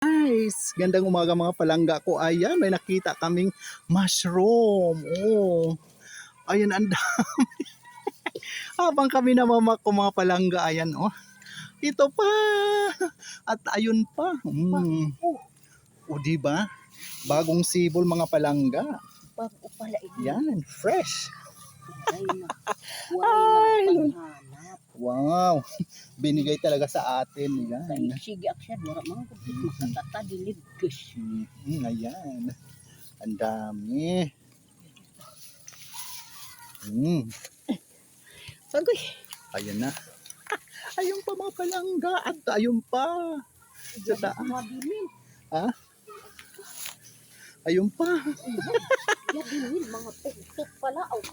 Guys, gandang umaga mga palangga ko. Ayan, may nakita kaming mushroom. Oh. Ayan, ang dami. Habang kami namamako mga palangga, ayan, oh. Ito pa. At ayun pa. Mm. O, di ba? Bagong sibol mga palangga. Bago pala ito. Yan, fresh. Ay, na. Ay. Wow. Binigay talaga sa atin. Yan. iksigi aksyan, wala mga kupit makatata, dilib. Mm, ayan. Ang dami. Mm, Agoy. ayan na. Ayun pa mga palangga. At ayun pa. Sa taas. Mabilin. Ayun pa. Mabilin, mga tuktok pala. Oh.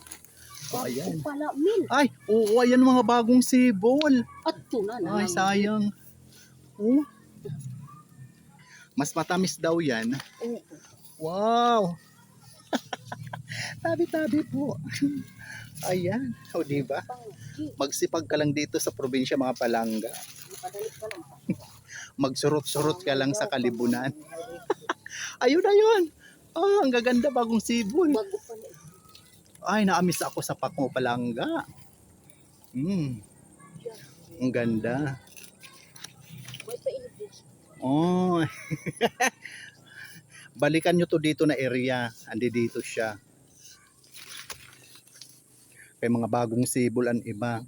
Oh, ayan. Pala, min. Ay, oo, ayan mga bagong sibol. At tuna na. Ay, sayang. Oh. Mas matamis daw yan. Oo. Wow! Tabi-tabi po. Ayan. O, di ba? Pangki. Magsipag ka lang dito sa probinsya, mga palangga. Makadalik ka lang. Magsurot-surot ka lang sa kalibunan. Ayun, ayun. Oh, ang gaganda bagong sibol. Bago pala ito. Ay, naamis ako sa Pakmo Palangga. Hmm. Ang ganda. Oh. Balikan nyo to dito na area. Andi dito siya. Kay mga bagong sibol ang iba.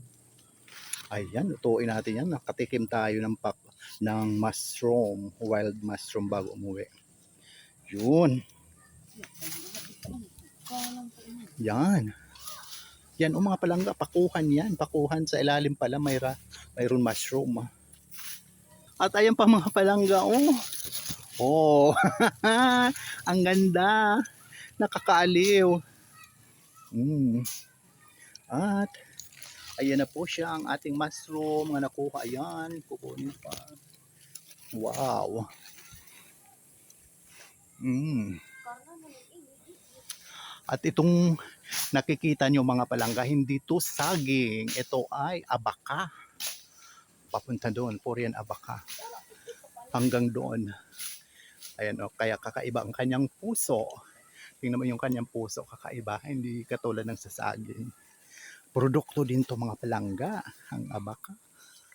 Ayan, lutuin natin yan. Nakatikim tayo ng pak ng mushroom, wild mushroom bago umuwi. Yun. Yan. Yan, o mga palangga, pakuhan yan. Pakuhan sa ilalim pala, mayra, mayroon mushroom. ah. At ayan pa mga palangga, oh. Oh, ang ganda. Nakakaaliw. Mm. At, ayan na po siya ang ating mushroom nga nakuha. Ayan, kukunin pa. Wow. Mm. At itong nakikita nyo mga palangga, hindi to saging. Ito ay abaka. Papunta doon, Korean abaka. Hanggang doon. Ayan o, kaya kakaiba ang kanyang puso. Tingnan mo yung kanyang puso, kakaiba. Hindi katulad ng sa saging. Produkto din to mga palangga, ang abaka.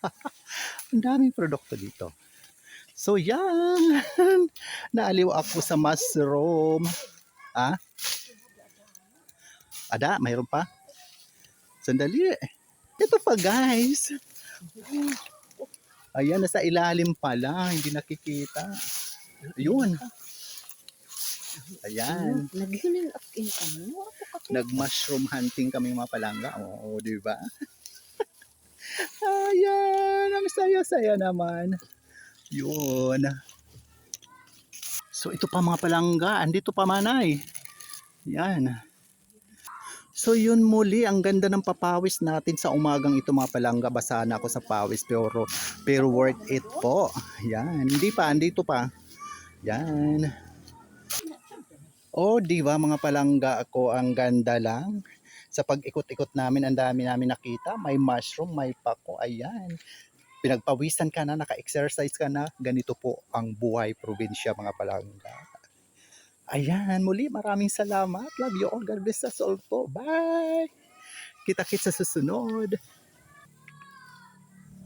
ang daming produkto dito. So yan, naaliw ako sa mushroom. Ah? Ada, mayroon pa? Sandali. Ito pa guys. Ayan, nasa ilalim pala. Hindi nakikita. Ayun. Ayan. Ano? Nag-mushroom hunting kami mga palangga. Oo, di ba? Ayan. Ang saya-saya naman. Yun. So, ito pa mga palangga. Andito pa manay. Yan. So yun muli, ang ganda ng papawis natin sa umagang ito mga palangga. Basa na ako sa pawis pero, pero worth it po. Yan, hindi pa, andito pa. Yan. Oh, di ba mga palangga ako ang ganda lang. Sa pag-ikot-ikot namin, ang dami namin nakita. May mushroom, may pako, ayan. Pinagpawisan ka na, naka-exercise ka na. Ganito po ang buhay probinsya mga palangga. Ayan, muli maraming salamat. Love you all. God bless us all po. Bye! Kita-kits sa susunod.